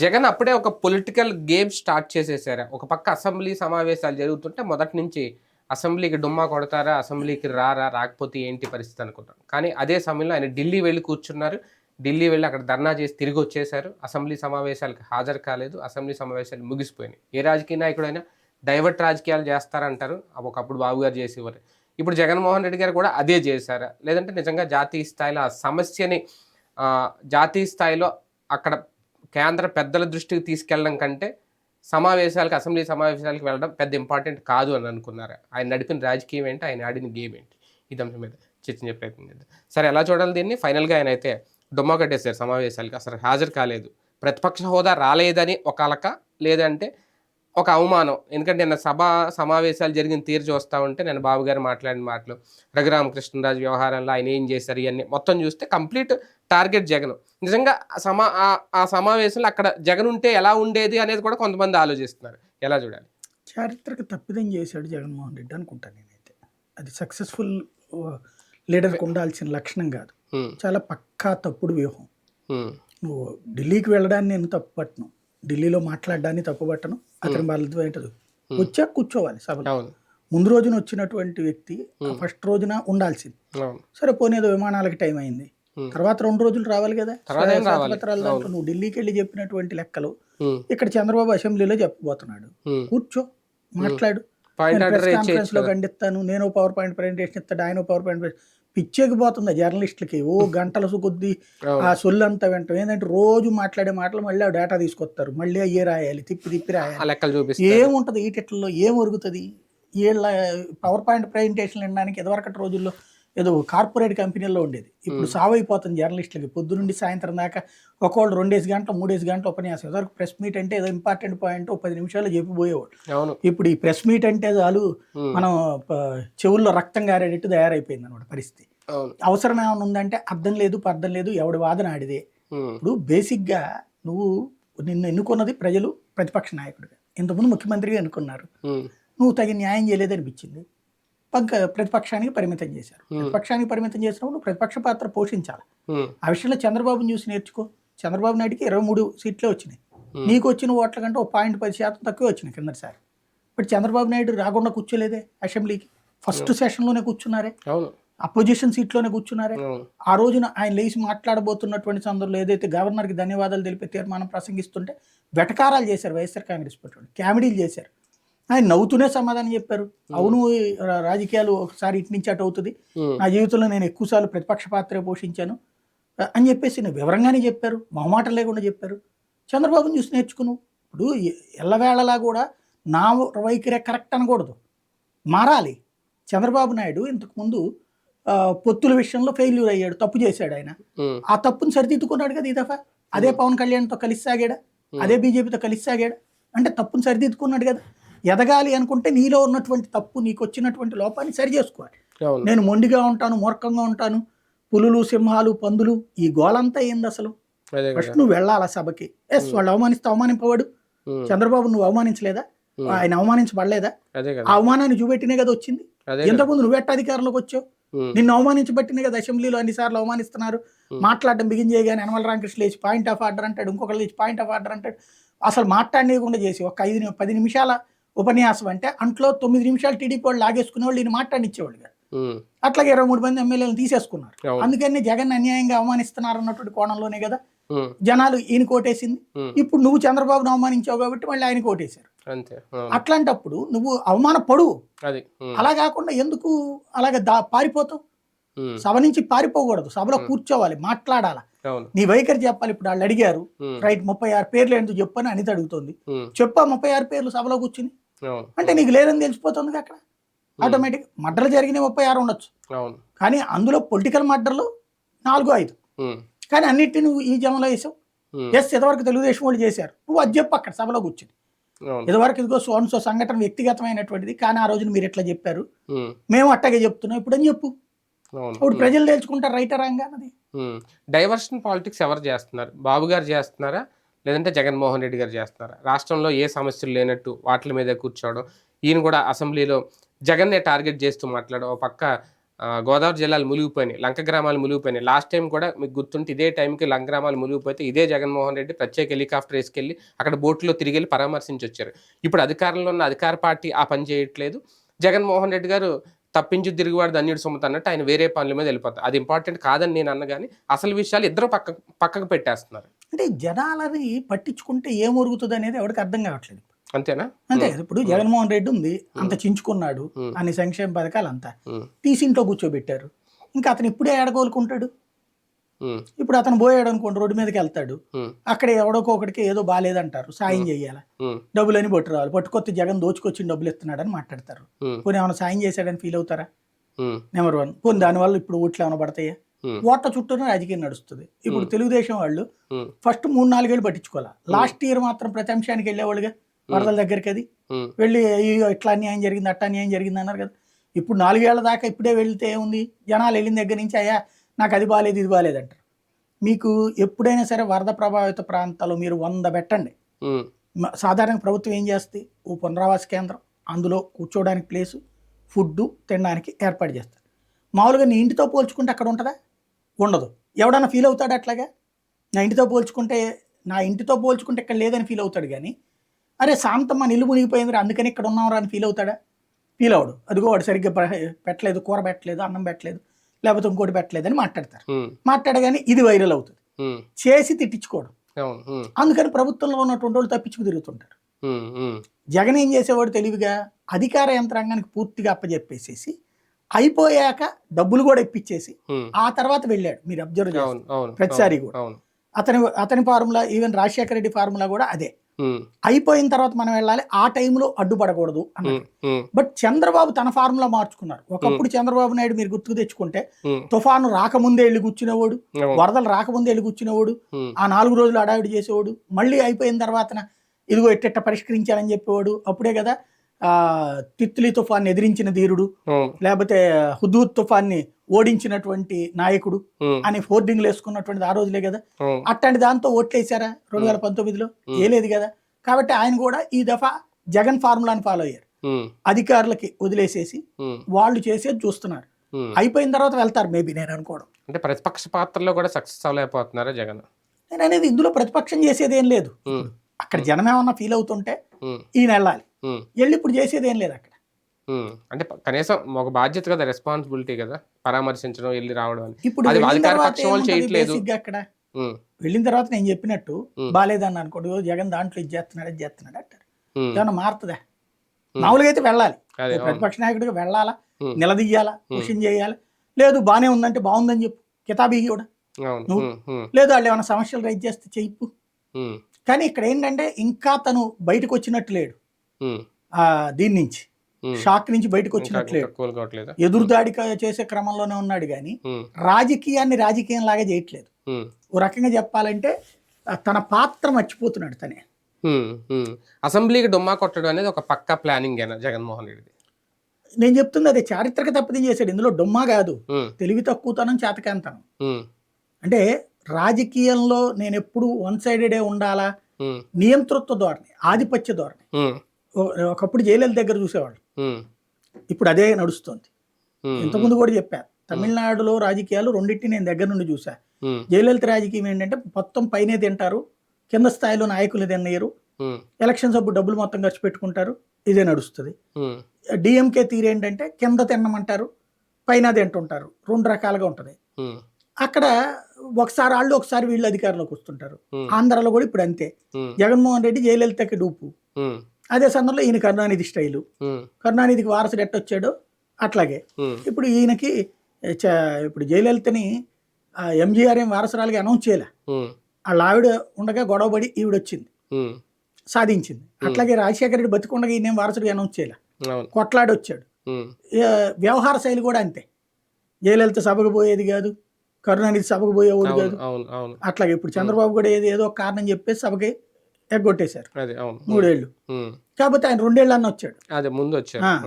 జగన్ అప్పుడే ఒక political game start చేసేసారు. ఒక పక్క అసెంబ్లీ సమావేశాలు జరుగుతుంటే మొదటి నుంచి అసెంబ్లీకి డుమ్మా కొడతారా అసెంబ్లీకి రారా రాకపోతే ఏంటి పరిస్థితి అనుకుంటాను కానీ అదే సమయంలో ఆయన ఢిల్లీ వెళ్ళి కూర్చున్నారు. ఢిల్లీ వెళ్ళి అక్కడ ధర్నా చేసి తిరిగి వచ్చేశారు. అసెంబ్లీ సమావేశాలకు హాజరు కాలేదు. అసెంబ్లీ సమావేశాలు ముగిసిపోయినాయి. ఏ రాజకీయ నాయకుడైనా డైవర్ట్ రాజకీయాలు చేస్తారంటారు. ఒకప్పుడు బాబు గారు చేసేవారు. ఇప్పుడు జగన్మోహన్ రెడ్డి గారు కూడా అదే చేశారా. లేదంటే నిజంగా జాతీయ స్థాయిలో ఆ సమస్యని జాతీయ స్థాయిలో అక్కడ కేంద్ర పెద్దల దృష్టికి తీసుకెళ్ళడం కంటే సమావేశాలకు అసెంబ్లీ సమావేశాలకు వెళ్ళడం పెద్ద ఇంపార్టెంట్ కాదు అని అనుకున్నారు. ఆయన నడిపిన రాజకీయం ఏంటి? ఆయన ఆడిన గేమ్ ఏంటి? ఇది అంశం మీద చర్చించే ప్రయత్నం చేద్దాం. సరే ఎలా చూడాలి దీన్ని? ఫైనల్గా ఆయన అయితే డుమ్మా కట్టేశారు సమావేశాలకి. అసలు హాజరు కాలేదు. ప్రతిపక్ష హోదా రాలేదని ఒక అలక లేదంటే ఒక అవమానం. ఎందుకంటే నిన్న సభ సమావేశాలు జరిగిన తీరు చూస్తూ ఉంటే నేను బాబు గారు మాట్లాడిన మాటలు రఘురామకృష్ణరాజు వ్యవహారంలో ఆయన ఏం చేశారు ఇవన్నీ మొత్తం చూస్తే కంప్లీట్ టార్గెట్ జగన్. నిజంగా సమా ఆ- సమావేశంలో అక్కడ జగన్ ఉంటే ఎలా ఉండేది అనేది కూడా కొంతమంది ఆలోచిస్తున్నారు. ఎలా చూడాలి? చారిత్రక తప్పిదం చేశాడు జగన్మోహన్ రెడ్డి అనుకుంటాను నేనైతే. అది సక్సెస్ఫుల్ లీడర్కి ఉండాల్సిన లక్షణం కాదు. చాలా పక్కా తప్పుడు వ్యూహం. నువ్వు ఢిల్లీకి వెళ్ళడాన్ని నేను తప్పు పట్టను ఢిల్లీలో మాట్లాడడాన్ని తప్పు పట్టను అతని బాధ్యత ఏంటది వచ్చా కూర్చోవాలి సభలో. అవును. ముందు రోజున వచ్చినటువంటి వ్యక్తి ఫస్ట్ రోజున ఉండాల్సింది. సరే పోనీ ఏదో విమానాలకి టైం అయింది. తర్వాత రెండు రోజులు రావాలి కదా? శ్వేతపత్రాల దాంట్లో నువ్వు ఢిల్లీకి వెళ్ళి చెప్పినటువంటి లెక్కలు ఇక్కడ చంద్రబాబు అసెంబ్లీలో చెప్పబోతున్నాడు. కూర్చో మాట్లాడు. కాన్ఫరెన్స్లో కదా. ఖండిస్తాను. నేను పవర్ పాయింట్ ప్రజెంటేషన్ ఇస్తాడు ఆయన పవర్ పాయింట్ పిచ్చేకి పోతుంది జర్నలిస్టులకి ఓ గంటల కొద్ది. ఆ సొల్లు అంతా వెంట. ఏంటంటే రోజు మాట్లాడే మాటలు మళ్ళీ ఆ డేటా తీసుకొస్తారు. మళ్ళీ అయ్యే రాయాలి తిప్పి తిప్పి రాయాలి. ఏముంటది ఈ టెట్లలో ఏం ఒరుగుతుంది వీళ్ళ పవర్ పాయింట్ ప్రజెంటేషన్ వినడానికి ఎదవరకటి రోజుల్లో ఏదో కార్పొరేట్ కంపెనీల్లో ఉండేది. ఇప్పుడు సావైపోతుంది జర్నలిస్టులకి. పొద్దు నుండి సాయంత్రం దాకా ఒకళ్ళు రెండేసి గంటలు మూడేసి గంటలు ఉపన్యాసం. ఎదవరకు ప్రెస్ మీట్ అంటే ఏదో ఇంపార్టెంట్ పాయింట్ పది నిమిషాలు చెప్పిపోయేవాడు ఇప్పుడు ఈ ప్రెస్ మీట్ అంటే చాలు మనం చెవుల్లో రక్తం గారేటట్టు తయారైపోయింది అనమాట పరిస్థితి. అవసరం ఏమైనా ఉందంటే అర్థం లేదు పర్థం లేదు ఎవడి వాదన ఆడిదే. ఇప్పుడు బేసిక్గా నువ్వు నిన్ను ఎన్నుకున్నది ప్రజలు ప్రతిపక్ష నాయకుడిగా ఇంతకుముందు ముఖ్యమంత్రిగా ఎన్నుకున్నారు నువ్వు తగిన న్యాయం చేయలేదనిపించింది. పక్క ప్రతిపక్షానికి పరిమితం చేశారు. ప్రతిపక్షానికి పరిమితం చేసినప్పుడు ప్రతిపక్ష పాత్ర పోషించాలి. ఆ విషయంలో చంద్రబాబుని చూసి నేర్చుకో. చంద్రబాబు నాయుడికి ఇరవై మూడు సీట్లే వచ్చినాయి. నీకు వచ్చిన ఓట్ల కంటే ఒక పాయింట్ పది శాతం తక్కువ వచ్చినాయి కిందసారి ఇప్పుడు చంద్రబాబు నాయుడు రాకుండా కూర్చోలేదే అసెంబ్లీకి. ఫస్ట్ సెషన్లోనే కూర్చున్నారే. అపోజిషన్ సీట్లోనే కూర్చున్నారే. ఆ రోజున ఆయన లేచి మాట్లాడబోతున్నటువంటి సందర్భంలో ఏదైతే గవర్నర్కి ధన్యవాదాలు తెలిపే తీర్మానం ప్రసంగిస్తుంటే వెటకారాలు చేశారు వైఎస్ఆర్ కాంగ్రెస్ పార్టీ కామెడీలు చేశారు. ఆయన నవ్వుతూనే సమాధానం చెప్పారు. అవును రాజకీయాలు ఒకసారి ఇటు నుంచి అటు అవుతుంది. నా జీవితంలో నేను ఎక్కువసార్లు ప్రతిపక్ష పాత్రే పోషించాను. అని చెప్పేసి నేను వివరంగానే చెప్పారు. మొహమాటం లేకుండా చెప్పారు. చంద్రబాబుని చూసి నేర్చుకును ఇప్పుడు ఎల్లవేళలా కూడా నా వైఖరే కరెక్ట్ అనకూడదు. మారాలి. చంద్రబాబు నాయుడు ఇంతకుముందు పొత్తుల విషయంలో ఫెయిల్యూర్ అయ్యాడు. తప్పు చేశాడు ఆయన. ఆ తప్పును సరిదిద్దుకున్నాడు కదా ఈ దఫా. అదే పవన్ కళ్యాణ్తో కలిసి సాగాడా? అదే బీజేపీతో కలిసి సాగాడా? అంటే తప్పును సరిదిద్దుకున్నాడు కదా. ఎదగాలి అనుకుంటే నీలో ఉన్నటువంటి తప్పు నీకు వచ్చినటువంటి లోపాన్ని సరి చేసుకోవాలి. నేను మొండిగా ఉంటాను మూర్ఖంగా ఉంటాను పులులు సింహాలు పందులు ఈ గోలంతా ఏంది అసలు? ఫస్ట్ నువ్వు వెళ్ళాలి ఆ సభకి? ఎస్ వాళ్ళు అవమానిస్తే అవమానింపవాడు చంద్రబాబు నువ్వు అవమానించలేదా. ఆయన అవమానించబడలేదా? అవమానాన్ని చూపెట్టినే కదా వచ్చింది. ఇంతకుముందు నువ్వు ఎట్ట అధికారంలోకి వచ్చావు నిన్ను అవమానించబట్టినే కదా అసెంబ్లీలో అన్నిసార్లు అవమానిస్తున్నారు. మాట్లాడడం బిగిన్ చేయగానే యనమల రామకృష్ణ లేచి పాయింట్ ఆఫ్ ఆర్డర్ అంటాడు ఇంకొకరు లేచి పాయింట్ ఆఫ్ ఆర్డర్ అంటాడు. అసలు మాట్లాడలేకుండా చేసి ఒక ఐదు పది నిమిషాల ఉపన్యాసం అంటే అంట్లో తొమ్మిది నిమిషాలు టీడీపీ వాళ్ళు లాగేసుకునే వాళ్ళు ఈయన మాట్లాడిచ్చేవాళ్ళు కాదు. అట్లాగే ఇరవై మూడు మంది ఎమ్మెల్యేలు తీసేసుకున్నారు. అందుకని జగన్ అన్యాయంగా అవమానిస్తున్నారు అన్నటువంటి కోణంలోనే కదా జనాలు ఈయన కోటేసింది ఇప్పుడు నువ్వు చంద్రబాబును అవమానించావు కాబట్టి మళ్ళీ ఆయన కోటేశారు అట్లాంటప్పుడు నువ్వు అవమానపడు. అది. హ్మ్, అలా కాకుండా ఎందుకు అలాగే దా పారిపోతావు? సభ నుంచి పారిపోకూడదు. సభలో కూర్చోవాలి మాట్లాడాలి? నీ వైఖరి చెప్పాలి. ఇప్పుడు వాళ్ళు అడిగారు. రైట్ ముప్పై ఆరు పేర్లు ఎందుకు చెప్పని అనిత అడుగుతుంది. చెప్పా ముప్పై ఆరు పేర్లు సభలో కూర్చుని. అంటే నీకు లేదని తెలిసిపోతుంది అక్కడ? ఆటోమేటిక్ మర్డర్లు జరిగిన ముప్పై ఆరు ఉండొచ్చు. కానీ అందులో పొలిటికల్ మర్డర్లు నాలుగు ఐదు. కానీ అన్నిటిని నువ్వు ఈ జమలో వేసావు. ఎస్ ఇదివరకు తెలుగుదేశం వాళ్ళు చేశారు. నువ్వు అది చెప్పు అక్కడ సభలో కూర్చుని. ఇదివరకు ఇదిగో సోన్ సో సంఘటన వ్యక్తిగతమైనటువంటిది కానీ ఆ రోజున మీరు ఎట్లా చెప్పారు? మేము అట్టాగే చెప్తున్నాం ఇప్పుడు అని చెప్పు ఇప్పుడు ప్రజలు తెలుసుకుంటారు రైటర్ రంగా అన్నది. డైవర్షన్ పాలిటిక్స్ ఎవరు చేస్తున్నారు? బాబు గారు చేస్తున్నారా? లేదంటే జగన్మోహన్ రెడ్డి గారు చేస్తున్నారు? రాష్ట్రంలో ఏ సమస్యలు లేనట్టు వాటి మీద కూర్చోవడం ఈయన కూడా అసెంబ్లీలో జగన్నే టార్గెట్ చేస్తూ మాట్లాడడం ఒక పక్క గోదావరి జిల్లాలు మునిగిపోయినాయి లంక గ్రామాలు మునిగిపోయినాయి. లాస్ట్ టైం కూడా మీకు గుర్తుంటే ఇదే టైంకి లంక గ్రామాలు మునిగిపోతే ఇదే జగన్మోహన్ రెడ్డి ప్రత్యేక హెలికాప్టర్ వేసుకెళ్ళి అక్కడ బోట్లో తిరిగి వెళ్ళి పరామర్శించి వచ్చారు ఇప్పుడు అధికారంలో ఉన్న అధికార పార్టీ ఆ పని చేయట్లేదు. జగన్మోహన్ రెడ్డి గారు తప్పించి తిరుగువాడు ధన్యుడు సొమ్ముత అన్నట్టు ఆయన వేరే పనుల మీద వెళ్ళిపోతారు. అది ఇంపార్టెంట్ కాదని నేను అన్న కానీ అసలు విషయాలు ఇద్దరు పక్క పక్కకు పెట్టేస్తున్నారు. అంటే జనాలని పట్టించుకుంటే ఏం ఒరుగుతుంది అనేది ఎవరికి అర్థం కావట్లేదు. అంతేనా? అంతే ఇప్పుడు జగన్మోహన్ రెడ్డి ఉంది అంత చించుకున్నాడు. అన్ని సంక్షేమ పథకాలు అంతా. ఉమ్, తీసి ఇంట్లో కూర్చోబెట్టారు. ఇంకా అతను ఇప్పుడే ఏడగోలుకుంటాడు. ఇప్పుడు అతను పోయాడు అనుకోండి రోడ్డు మీదకి వెళ్తాడు. అక్కడ ఎవడోకో ఒకటికి ఏదో బాగాలేదంటారు సాయం చేయాలి. డబ్బులని పట్టు రావాలి పట్టుకొత్తి జగన్ దోచుకొచ్చిన డబ్బులు ఇస్తున్నాడని మాట్లాడతారు. ఉమ్, పోనీ ఏమైనా సాయం చేశాడని ఫీల్ అవుతారా? నెంబర్ వన్ పోనీ దానివల్ల ఇప్పుడు ఓట్లు ఏమైనా పడతాయా? ఓట్ల చుట్టూనే రాజకీయం నడుస్తుంది. ఇప్పుడు తెలుగుదేశం వాళ్ళు ఉమ్, ఫస్ట్ మూడు నాలుగేళ్ళు పట్టించుకోవాలి? లాస్ట్ ఇయర్ మాత్రం ప్రతి అంశానికి వెళ్ళేవాళ్ళుగా వరదల దగ్గరికి అది వెళ్ళి అయ్యో ఇట్లా అన్యాయం జరిగింది అట్లా అన్యాయం జరిగింది అన్నారు కదా. ఇప్పుడు నాలుగేళ్ళ దాకా ఇప్పుడే వెళ్తే ఏముంది? జనాలు వెళ్ళిన దగ్గర నుంచి అయ్యా నాకు అది బాగాలేదు ఇది బాగాలేదు అంటారు. మీకు ఎప్పుడైనా సరే వరద ప్రభావిత ప్రాంతాల్లో మీరు వంద పెట్టండి. సాధారణ ప్రభుత్వం ఏం చేస్తుంది? ఓ పునరావాస కేంద్రం అందులో కూర్చోవడానికి ప్లేసు ఫుడ్ తినడానికి ఏర్పాటు చేస్తారు. మామూలుగా నీ ఇంటితో పోల్చుకుంటే అక్కడ ఉంటుందా? ఉండదు. ఎవడన్నా ఫీల్ అవుతాడు అట్లాగా? నా ఇంటితో పోల్చుకుంటే నా ఇంటితో పోల్చుకుంటే ఇక్కడ లేదని ఫీల్ అవుతాడు కానీ అరే శాంతమ్మ నిల్లు మునిగిపోయింది అందుకని ఇక్కడ ఉన్నాం అని ఫీల్ అవుతాడా? ఫీల్ అవడు. అదిగో వాడు సరిగ్గా పెట్టలేదు కూర పెట్టలేదు అన్నం పెట్టలేదు లేకపోతే ఇంకోటి పెట్టలేదు అని మాట్లాడతారు. మాట్లాడగానే ఇది వైరల్ అవుతుంది. చేసి తిట్టించుకోవడం. అందుకని ప్రభుత్వంలో ఉన్నటువంటి వాళ్ళు తప్పించుకు తిరుగుతుంటారు. జగన్ ఏం చేసేవాడు తెలివిగా? అధికార యంత్రాంగానికి పూర్తిగా అప్పచెప్పేసేసి అయిపోయాక డబ్బులు కూడా ఇప్పించేసి ఆ తర్వాత వెళ్ళాడు. మీరు అబ్జర్వ్ చేస్తారు ప్రతిసారి కూడా. అతని అతని formula even Rajasekhara Reddy formula కూడా అదే. అయిపోయిన తర్వాత మనం వెళ్ళాలి ఆ టైంలో అడ్డుపడకూడదు అన్నది బట్ చంద్రబాబు తన ఫార్ములా మార్చుకున్నారు ఒకప్పుడు చంద్రబాబు నాయుడు మీరు గుర్తుకు తెచ్చుకుంటే తుఫాను రాకముందే వెళ్ళి కూర్చునేవాడు వరదలు రాకముందే వెళ్ళి కూర్చునేవాడు ఆ నాలుగు రోజులు అడావిడి చేసేవాడు మళ్ళీ అయిపోయిన తర్వాత ఇదిగో ఎట్టెట్ట పరిష్కరించాలని చెప్పేవాడు. అప్పుడే కదా తిత్లీ తుఫాన్ని ఎదిరించిన ధీరుడు లేకపోతే హుదూద్ తుఫాన్ని ఓడించినటువంటి నాయకుడు అని హోర్డింగ్లు వేసుకున్నటువంటిది ఆ రోజులే కదా. అట్లాంటి దాంతో ఓట్లేసారా రెండు వేల పంతొమ్మిదిలో ఏలేదు కదా. కాబట్టి ఆయన కూడా ఈ దఫా జగన్ ఫార్ములాని ఫాలో అయ్యారు. అధికారులకి వదిలేసేసి వాళ్ళు చేసేది చూస్తున్నారు. అయిపోయిన తర్వాత వెళ్తారు మేబీ నేను అనుకోవడం. అంటే ప్రతిపక్ష పాత్రలో కూడా సక్సెస్ అవ్వలేకపోతున్నారా జగన్? నేను అనేది ఇందులో ప్రతిపక్షం చేసేది ఏం లేదు అక్కడ జనం ఏమన్నా ఫీల్ అవుతుంటే ఈయన వెళ్ళాలి. వెళ్ళి ఇప్పుడు చేసేది ఏం లేదు అక్కడ. అంటే కనీసం ఒక బాధ్యత కదా రెస్పాన్సిబిలిటీ కదా పరామర్శించడం వెళ్ళి రావడం అని. ఇప్పుడు అది వెళ్ళిన అధికార తర్వాత పక్షం వాళ్ళు ఏముంటది చేయట్లేదు. basic గా అక్కడ వెళ్ళిన తర్వాత నేను చెప్పినట్టు. బాగాలేదని అనుకోండి "ఓ, జగన్ దాంట్లో ఇది చేస్తున్నాడు అది చేస్తున్నాడు అంటారు. ఏమన్నా మారుతుందా. మామూలుగా అయితే వెళ్ళాలి. ప్రతిపక్ష నాయకుడిగా వెళ్ళాలా. నిలదీయాలా? క్వశ్చన్ చేయాలి? లేదు బాగానే ఉందంటే బాగుందని చెప్పు. కితాబీ కూడా నువ్వు- లేదు వాళ్ళు ఏమైనా సమస్యలు రైజ్ చేస్తే చెప్పు కానీ ఇక్కడ ఏంటంటే ఇంకా తను బయటకు వచ్చినట్టు లేడు. దీని నుంచి. షాక్ నుంచి బయటకు కోలుకోవట్లేదా ఎదురుదాడి చేసే క్రమంలోనే ఉన్నాడు కానీ రాజకీయాన్ని రాజకీయం లాగా చేయట్లేదు. ఓ రకంగా చెప్పాలంటే తన పాత్ర మర్చిపోతున్నాడు తనే. అసెంబ్లీకి డొమ్మా కొట్టడం అనేది ఒక పక్క ప్లానింగ్ అయినా జగన్మోహన్ రెడ్డిది? నేను చెప్తుంది అదే చారిత్రక తప్పిదం చేశాడు. ఇందులో డొమ్మా కాదు. తెలివి తక్కువతనం చేతకాంతనం అంటే రాజకీయంలో నేను ఎప్పుడు వన్ సైడెడే ఉండాలా? నియంతృత్వ ధోరణి ఆధిపత్య ధోరణి. ఒకప్పుడు జయలలిత దగ్గర చూసేవాళ్ళు. ఇప్పుడు అదే నడుస్తుంది. ఇంతకుముందు కూడా చెప్పారు తమిళనాడులో రాజకీయాలు రెండింటిని నేను దగ్గర నుండి చూసా జయలలిత రాజకీయం ఏంటంటే మొత్తం పైనే తింటారు కింద స్థాయిలో నాయకులు తిన్నయ్యరు ఎలక్షన్స్ అప్పుడు డబ్బులు మొత్తం ఖర్చు పెట్టుకుంటారు ఇదే నడుస్తుంది. డిఎంకే తీరేంటంటే కింద తినమంటారు పైన తింటుంటారు రెండు రకాలుగా ఉంటుంది. అక్కడ ఒకసారి వాళ్ళు ఒకసారి వీళ్ళు అధికారంలోకి వస్తుంటారు. ఆంధ్రాలో కూడా ఇప్పుడు అంతే. జగన్మోహన్ రెడ్డి జయలలితకి డూపు. అదే సందర్భంలో ఈయన కరుణానిధి స్టైలు. కరుణానిధికి వారసుడు ఎట్టొచ్చాడో అట్లాగే. ఇప్పుడు ఈయనకి ఇప్పుడు జయలలితని ఎంజీఆర్ ఏం వారసురాలుగా అనౌన్స్ చేయలే. వాళ్ళ ఆవిడ ఉండగా గొడవపడి ఈవిడ వచ్చింది సాధించింది. అట్లాగే రాజశేఖర రెడ్డి బతికుండగా ఈయన వారసుడిగా అనౌన్స్ చేయలే. కొట్లాడి వచ్చాడు వ్యవహార శైలి కూడా అంతే. జయలలిత సభకు పోయేది కాదు కరుణానిధి సభకు పోయేవాడు కాదు. అట్లాగే ఇప్పుడు చంద్రబాబు కూడా ఏదో ఏదో ఒక కారణం చెప్పేసి సభకి ఎగ్గొట్టేశారు. ఉమ్, కాకపోతే ఆయన రెండేళ్ళు అన్న వచ్చాడు. అదే ముందు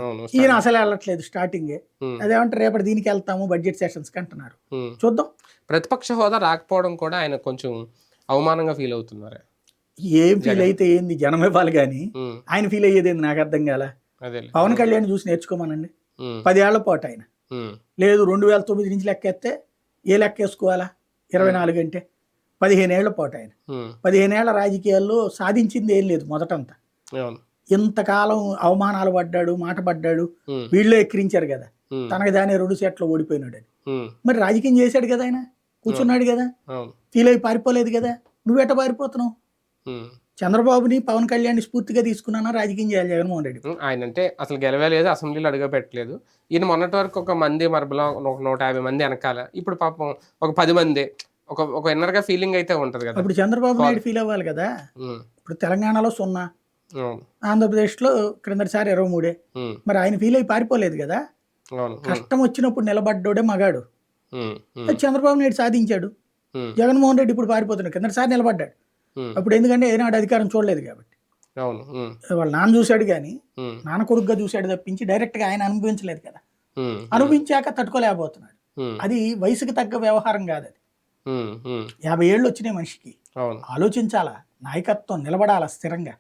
అవును ఈయన అసలు వెళ్ళట్లేదు స్టార్టింగే. అదేమంటే రేపటి దీనికి వెళ్తాము బడ్జెట్ సెషన్స్కి అంటున్నారు. చూద్దాం. ప్రతిపక్ష హోదా రాకపోవడం కూడా ఆయన కొంచెం అవమానంగా ఫీల్ అవుతున్నారు? ఏం ఫీల్ అయితే ఏంది? జనం ఇవ్వాలి కానీ ఆయన ఫీల్ అయ్యేది ఏంది? నాకు అర్థం కాల. పవన్ కళ్యాణ్ చూసి నేర్చుకోమనండి. పదేళ్ళ పాటు ఆయన. లేదు రెండు వేల తొమ్మిది నుంచి లెక్కేస్తే ఏ లెక్క వేసుకోవాలా ఇరవై నాలుగు అంటే. పదిహేను ఏళ్ళ పాటు ఆయన. పదిహేనేళ్ళ రాజకీయాల్లో సాధించింది ఏం లేదు మొదటంతా. ఇంతకాలం అవమానాలు పడ్డాడు మాట పడ్డాడు వీళ్ళు ఎక్కిరించారు కదా. తనకు దాని రెండు సెట్లు ఓడిపోయినాడు అని మరి రాజకీయం చేశాడు కదా ఆయన. కూర్చున్నాడు కదా. ఫీల్ అయి పారిపోలేదు కదా. నువ్వెట పారిపోతున్నావు? చంద్రబాబుని పవన్ కళ్యాణ్ స్ఫూర్తిగా తీసుకున్నానా రాజకీయం చేయాలి జగన్మోహన్ రెడ్డి? ఆయన అంటే అసలు గెలవలేదు అసెంబ్లీలో అడుగు పెట్టలేదు ఈయన మొన్నటి వరకు ఒక మంది మరబలో ఒక నూట యాభై మంది వెనకాల. ఇప్పుడు పాపం ఒక పది మంది. ఒక ఒక ఇన్నర్గా ఫీలింగ్ అయితే ఉంటది కదా. అప్పుడు చంద్రబాబు నాయుడు ఫీల్ అవ్వాలి కదా. ఇప్పుడు తెలంగాణలో సున్నా. అవును. ఆంధ్రప్రదేశ్లో క్రిందటిసారి ఇరవై మూడే. మరి ఆయన ఫీల్ అయి పారిపోలేదు కదా. కష్టం వచ్చినప్పుడు నిలబడ్డోడే మగాడు. చంద్రబాబు నాయుడు సాధించాడు. జగన్మోహన్ రెడ్డి ఇప్పుడు పారిపోతున్నాడు. కిందటిసారి నిలబడ్డాడు. అప్పుడు ఎందుకంటే ఏనాడు అధికారం చూడలేదు కాబట్టి. వాళ్ళ నాన్న చూశాడు కానీ నాన్న కొడుకుగా చూశాడు తప్పించి డైరెక్ట్గా ఆయన అనుభవించలేదు కదా. అనుభవించాక తట్టుకోలేకపోతున్నాడు. అది వయసుకి తగ్గ వ్యవహారం కాదు అది. యాభై ఏళ్ళు వచ్చినాయి మనిషికి ఆలోచించాలా? నాయకత్వం నిలబడాలా స్థిరంగా.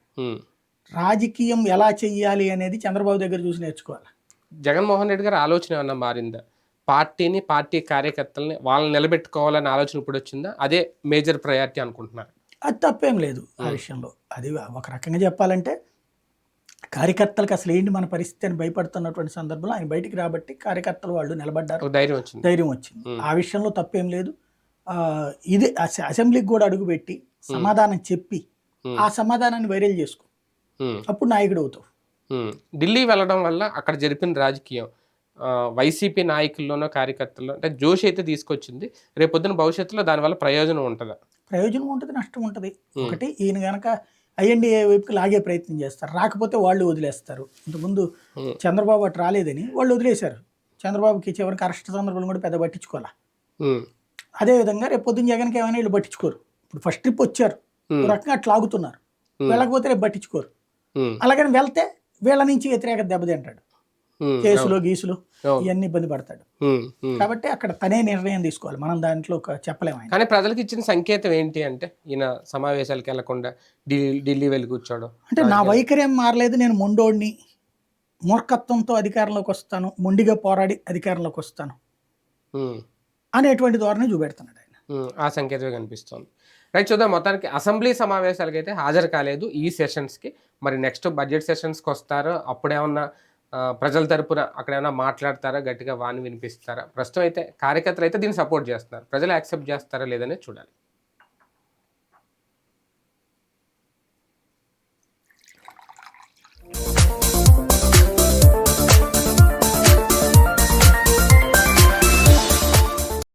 రాజకీయం ఎలా చెయ్యాలి అనేది చంద్రబాబు దగ్గర చూసి నేర్చుకోవాలి? జగన్మోహన్ రెడ్డి గారి ఆలోచన ఏమన్నా మారిందా? పార్టీని పార్టీ కార్యకర్తల్ని వాళ్ళని నిలబెట్టుకోవాలనే ఆలోచన ఇప్పుడు వచ్చిందా అదే మేజర్ ప్రయారిటీ అనుకుంటున్నారు అది తప్పేం లేదు ఆ విషయంలో. అది ఒక రకంగా చెప్పాలంటే కార్యకర్తలకు అసలు ఏంటి మన పరిస్థితి అని భయపడుతున్నటువంటి సందర్భంలో ఆయన బయటికి రాబట్టి కార్యకర్తలు వాళ్ళు నిలబడ్డారు. ధైర్యం వచ్చింది. ధైర్యం వచ్చింది. ఆ విషయంలో తప్పేం లేదు. ఇది అసె- అసెంబ్లీకి కూడా అడుగుపెట్టి సమాధానం చెప్పి. ఆ సమాధానాన్ని వైరల్ చేసుకో. అప్పుడు నాయకుడు అవుతావు. ఢిల్లీ వెళ్ళడం వల్ల అక్కడ జరిపిన రాజకీయం వైసీపీ నాయకుల్లోనో కార్యకర్తల్లో అంటే జోష్ అయితే తీసుకొచ్చింది. రేపొద్దున భవిష్యత్తులో దానివల్ల ప్రయోజనం ఉంటుందా? ప్రయోజనం ఉంటుంది నష్టం ఉంటుంది. ఒకటి ఈయన గనక ఐఎన్డిఏ వైపుకి లాగే ప్రయత్నం చేస్తారు. రాకపోతే వాళ్ళు వదిలేస్తారు. ఇంతకుముందు. చంద్రబాబు అటు రాలేదని వాళ్ళు వదిలేశారు. చంద్రబాబుకి చివరికి అరెస్ట్ సందర్భంలో కూడా పెద్ద పట్టించుకోవాలా? అదేవిధంగా రేపు పొద్దున్న జగన్కి ఏమైనా వీళ్ళు పట్టించుకోరు. ఇప్పుడు ఫస్ట్ ట్రిప్ వచ్చారు. రకంగా అట్లా ఆగుతున్నారు. వెళ్ళకపోతే రేపు పట్టించుకోరు. అలాగని వెళ్తే వీళ్ళ నుంచి వ్యతిరేక దెబ్బతింటాడు కేసులు గీసులు. ఇవన్నీ ఇబ్బంది పడతాడు. కాబట్టి అక్కడ తనే నిర్ణయం తీసుకోవాలి. మనం దాంట్లో ఒక చెప్పలేము కానీ ప్రజలకు ఇచ్చిన సంకేతం ఏంటి అంటే ఈయన సమావేశాలకు వెళ్ళకుండా ఢిల్లీ ఢిల్లీ వెళ్ళి కూర్చోవడం. అంటే నా వైఖరి ఏం మారలేదు. నేను మొండోడిని మూర్ఖత్వంతో అధికారంలోకి వస్తాను. మొండిగా పోరాడి అధికారంలోకి వస్తాను. అనేటువంటి ధోరణి చూపెడుతున్నాడు ఆయన. ఆ సంకేతమే కనిపిస్తోంది. రైట్ చూద్దాం. మొత్తానికి అసెంబ్లీ సమావేశాలకు అయితే హాజరు కాలేదు ఈ సెషన్స్కి. మరి నెక్స్ట్ బడ్జెట్ సెషన్స్కి వస్తారో? అప్పుడేమన్నా ప్రజల తరపున అక్కడ ఏమైనా మాట్లాడతారా? గట్టిగా వాణి వినిపిస్తారా? ప్రస్తుతం అయితే కార్యకర్తలు అయితే దీన్ని సపోర్ట్ చేస్తున్నారు. ప్రజలు యాక్సెప్ట్ చేస్తారా లేదనే చూడాలి.